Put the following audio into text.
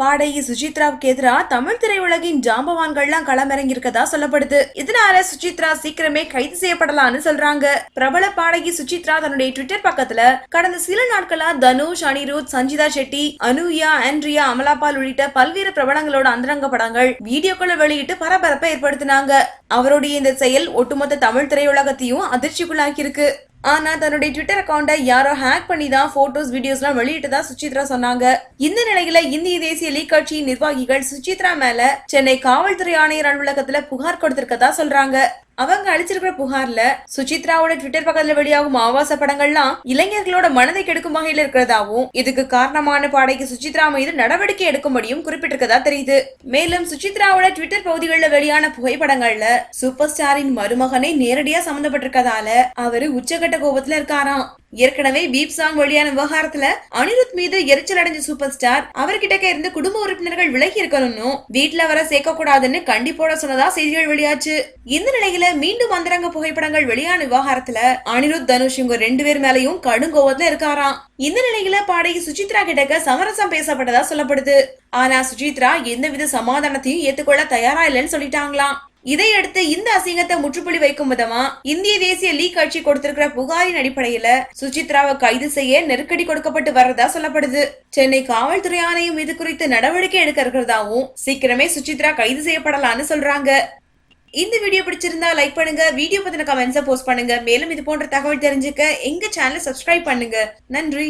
பாடகி சுஜித்ராவுக்கு எதிராக தமிழ் திரையுலகின் ஜாம்பவான்கள்லாம் களமிறங்கியிருக்கதா சொல்லப்படுது. இதனால சுஜித்ரா சீக்கிரமே கைது செய்யப்படலாம்னு சொல்றாங்க. பிரபல பாடகி சுஜித்ரா தன்னுடைய ட்விட்டர் பக்கத்துல கடந்த சில நாட்களா தனுஷ் அனிருத் சஞ்சிதா செட்டி அனுயா ஆண்ட்ரியா அமலாபால் உள்ளிட்ட பல்வேறு பிரபலங்களோட அந்தரங்க படங்கள் வீடியோக்களை வெளியிட்டு பரபரப்பை ஏற்படுத்தினாங்க. அவருடைய இந்த செயல் ஒட்டுமொத்த தமிழ் திரையுலகத்தையும் அதிர்ச்சிக்குள்ளாக்கியிருக்கு. ஆனால் தன்னுடைய ட்விட்டர் அக்கௌண்ட்டை யாரோ ஹேக் பண்ணி தான் ஃபோட்டோஸ் வீடியோஸ்லாம் வெளியிட்டதா சுசித்ரா சொன்னாங்க. இந்த நிலையில இந்திய தேசிய லீக் கட்சியின் நிர்வாகிகள் சுசித்ரா மேல சென்னை காவல்துறை ஆணையர் அலுவலகத்துல புகார் கொடுத்திருக்கதா சொல்றாங்க. அவங்க அளிச்சிருக்கிற புகார்ல சுசித்ராவோட ட்விட்டர் பக்கத்துல வெளியாகும் ஆபாச படங்கள்லாம் இளைஞர்களோட மனதை கெடுக்கும் வகையில் இருக்கிறதாவும் இதுக்கு காரணமான பாடகி சுசித்ரா மீது நடவடிக்கை எடுக்கும்படியும் குறிப்பிட்டிருக்கதா தெரியுது. மேலும் சுசித்ராவோட ட்விட்டர் பகுதிகளில் வெளியான புகைப்படங்கள்ல சூப்பர் ஸ்டாரின் மருமகனை நேரடியா சம்பந்தப்பட்டிருக்கதால அவரு உச்சகட்ட கோபத்துல இருக்காராம். ஏற்கனவே பீப் சாங் வழியான விவகாரத்துல அனிருத் மீது எரிச்சல் அடைஞ்ச சூப்பர் ஸ்டார் அவர்கிட்ட இருந்து குடும்ப உறுப்பினர்கள் விலகி இருக்கணும்னு வீட்டுல வர சேர்க்க கூடாதுன்னு கண்டிப்போட சொன்னதா செய்திகள் வெளியாச்சு. இந்த நிலையில மீண்டும் அந்தரங்க புகைப்படங்கள் வெளியான விவகாரத்துல அனிருத் தனுஷ் இவங்க ரெண்டு பேர் மேலையும் கடும் கோவத்துல இருக்காராம். இந்த நிலையில பாடகி சுசித்ரா கிட்டக்க சமரசம் பேசப்பட்டதா சொல்லப்படுது. ஆனா சுசித்ரா எந்தவித சமாதானத்தையும் ஏத்துக்கொள்ள தயாரா இல்லைன்னு சொல்லிட்டாங்களாம். இதையடுத்து இந்த அசிங்கத்தை முற்றுப்புள்ளி வைக்கும் விதமா இந்திய தேசிய லீக் கட்சி கொடுத்திருக்கிற புகாரின் அடிப்படையில சுசித்ராவை கைது செய்ய நெருக்கடி கொடுக்கப்பட்டு வர்றதா சொல்லப்படுது. சென்னை காவல்துறை ஆணையம் இது குறித்து நடவடிக்கை எடுக்க இருக்கிறதாவும் சீக்கிரமே சுசித்ரா கைது செய்யப்படலாம்னு சொல்றாங்க. இந்த வீடியோ பிடிச்சிருந்தா லைக் பண்ணுங்க வீடியோ பத்தின கமெண்ட்ஸை போஸ்ட் பண்ணுங்க. மேலும் இது போன்ற தகவல் தெரிஞ்சுக்க எங்க சேனலை சப்ஸ்கிரைப் பண்ணுங்க. நன்றி.